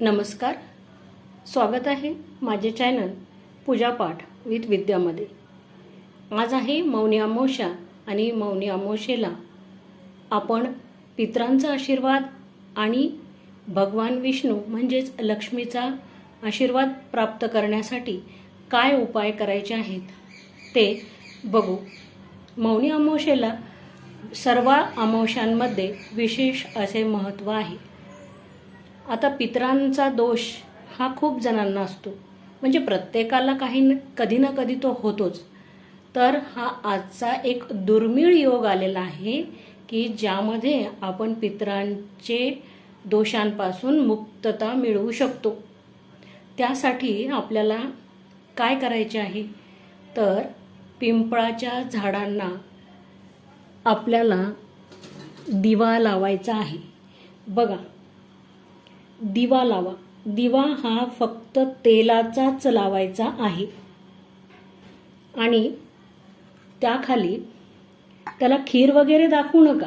नमस्कार. स्वागत आहे माझे चॅनल पूजापाठ विथ विद्यामध्ये. आज आहे मौनी अमावस्या आणि मौनी अमावस्येला आपण पित्रांचा आशीर्वाद आणि भगवान विष्णू म्हणजेच लक्ष्मीचा आशीर्वाद प्राप्त करण्यासाठी काय उपाय करायचे आहेत ते बघू. मौनी अमावस्येला सर्व अमावशांमध्ये विशेष असे महत्त्व आहे. आता पितरांचा दोष हा खूप जणांना असतो. म्हणजे प्रत्येकाला काही न कधी ना कधी तो होतोच. तर हा आजचा एक दुर्मिळ योग आलेला आहे की ज्यामध्ये आपण पितरांचे दोषांपासून मुक्तता मिळवू शकतो. त्यासाठी आपल्याला काय करायचे आहे? तर पिंपळाच्या झाडांना आपल्याला दिवा लावायचा आहे. बघा दिवा लावा. दिवा हा फक्त तेलाचाच लावायचा आहे. आणि त्याखाली त्याला खीर वगैरे दाखवू नका.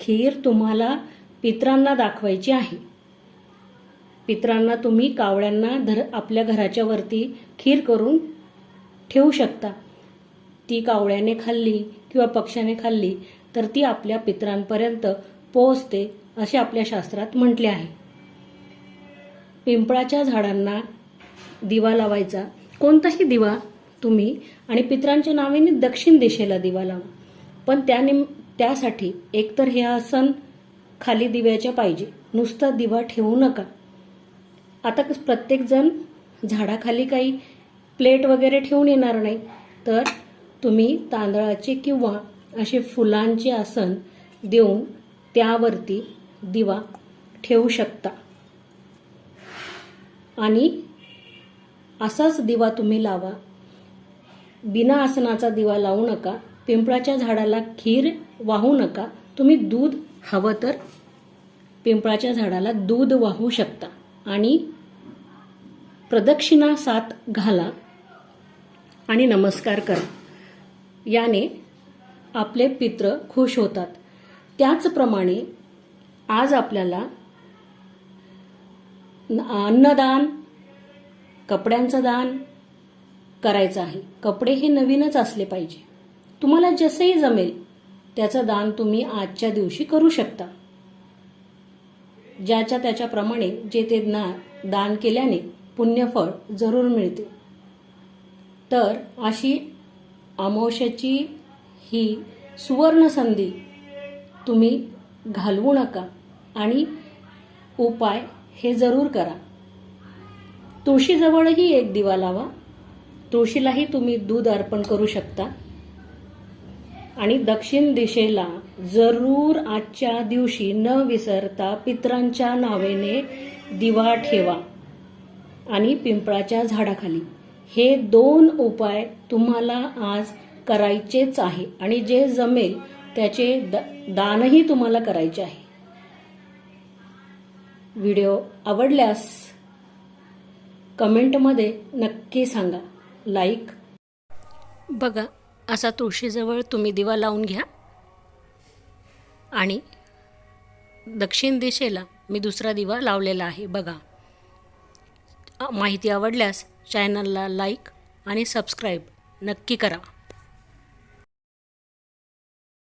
खीर तुम्हाला पित्रांना दाखवायची आहे. पित्रांना तुम्ही कावळ्यांना धर आपल्या घराच्या वरती खीर करून ठेवू शकता. ती कावळ्याने खाल्ली किंवा पक्ष्याने खाल्ली तर ती आपल्या पित्रांपर्यंत पोहोचते असे आपल्या शास्त्रात म्हटले आहे. पिंपळाच्या झाडांना दिवा लावायचा. कोणताही दिवा तुम्ही आणि पित्रांच्या नावाने दक्षिण दिशेला दिवा लावा. पण त्याने त्यासाठी एकतर हे आसन खाली दिव्याच्या पाहिजे. नुसता दिवा ठेवू नका. आता कस- प्रत्येकजण झाडाखाली काही प्लेट वगैरे ठेवून येणार नाही. तर तुम्ही तांदळाचे किंवा असे फुलांचे आसन देऊन त्यावरती दिवा ठेवू शकता. आणि असाच दिवा तुम्ही लावा. बिना आसनाचा दिवा लावू नका. पिंपळाच्या झाडाला खीर वाहू नका. तुम्ही दूध हवं तर पिंपळाच्या झाडाला दूध वाहू शकता. आणि प्रदक्षिणा सात घाला आणि नमस्कार करा. याने आपले पित्र खुश होतात. त्याचप्रमाणे आज आपल्याला अन्नदान कपड्यांचं दान करायचं आहे. कपडे हे नवीनच असले पाहिजे. तुम्हाला जसंही जमेल त्याचं दान तुम्ही आजच्या दिवशी करू शकता. ज्याच्या त्याच्याप्रमाणे जे ते दान केल्याने पुण्यफळ जरूर मिळते. तर अशी अमावश्याची ही सुवर्ण संधी तुम्ही घालवू नका आणि उपाय हे जरूर करा. तुळशीजवळही एक दिवा लावा. तुळशीलाही तुम्ही दूध अर्पण करू शकता. आणि दक्षिण दिशेला जरूर आजच्या दिवशी न विसरता पित्रांच्या नावेने दिवा ठेवा आणि पिंपळाच्या झाडाखाली. हे दोन उपाय तुम्हाला आज करायचेच आहे आणि जे जमेल त्याचे द- दानही तुम्हाला करायचे आहे. व्हिडिओ आवडल्यास कमेंटमध्ये नक्की सांगा. लाईक. बघा असा तुळशीजवळ तुम्ही दिवा लावून घ्या. आणि दक्षिण दिशेला मी दुसरा दिवा लावलेला आहे बघा. माहिती आवडल्यास चॅनलला लाईक आणि सबस्क्राईब नक्की करा.